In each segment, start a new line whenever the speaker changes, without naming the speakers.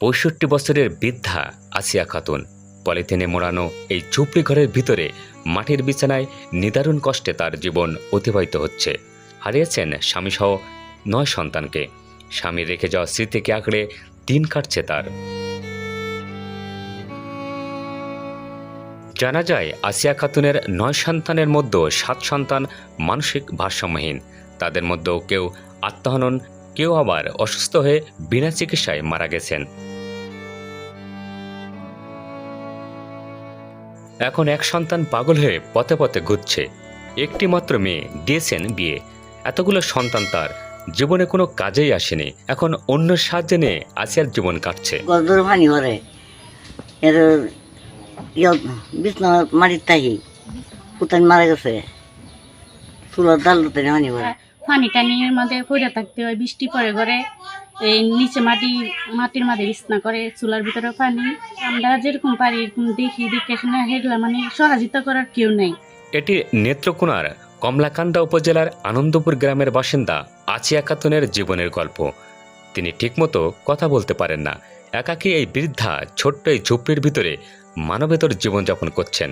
পঁয়ষট্টি বছরের বৃদ্ধা আসিয়া খাতুন। পলিথিনে মোড়ানো এই ঝুপড়ি ঘরের ভিতরে মাটির বিছানায় নিদারুণ কষ্টে তার জীবন অতিবাহিত হচ্ছে। হারিয়েছেন স্বামীসহ নয় সন্তানকে। স্বামী রেখে যাওয়া স্মৃতিকে আঁকড়ে দিন কাটছে তার। জানা যায়, আসিয়া খাতুনের নয় সন্তানের মধ্যে সাত সন্তান মানসিক ভারসাম্যহীন। তাদের মধ্যেও কেউ আত্মহনন কেউ আবার অসুস্থ হয়ে বিনা চিকিৎসায় মারা গেছেন। এখন এক সন্তান পাগল হয়ে পথে পথে ঘুরছে। একটি মাত্র মেয়ে দিয়েছেন বিয়ে। এতগুলো সন্তান তার। জীবনে কোনো কাজেই আসেনি। এখন অন্য সাহায্যে নিয়ে আসিয়ার জীবন কাটছে।
ভরে। তাহি মারা গেছে। চুলার ডাল পানি
টানির মধ্যে পড়ে থাকতে হয় বৃষ্টি পড়ে ঘরে। এই নিচে মাটি মাটির মাঝে বিছনা করে চুলার ভিতরে পানি। আমরা যেরকম পারি এরকম দেখি দেখে শুনে হেগলা মানে সহযোগিতা করার কেউ নেই।
এটি নেত্রকোনার কমলাকান্দা উপজেলার আনন্দপুর গ্রামের বাসিন্দা আচিয়া খাতুনের জীবনের গল্প। তিনি ঠিকমতো কথা বলতে পারেন না। একাকী এই বৃদ্ধা ছোট্ট এই ঝুপড়ির ভিতরে মানবেতর জীবনযাপন করছেন।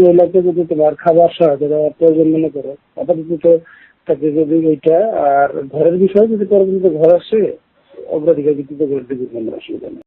মহিলাকে যদি তোমার খাবার সহায়তা দেওয়ার প্রয়োজন মনে করো আপাতত তাকে যদি এইটা আর ঘরের বিষয়ে যদি পরবর্তীতে ঘর আসে, অগ্রাধিকার ভিত্তিতে করে দিতে কোনো অসুবিধা নেই।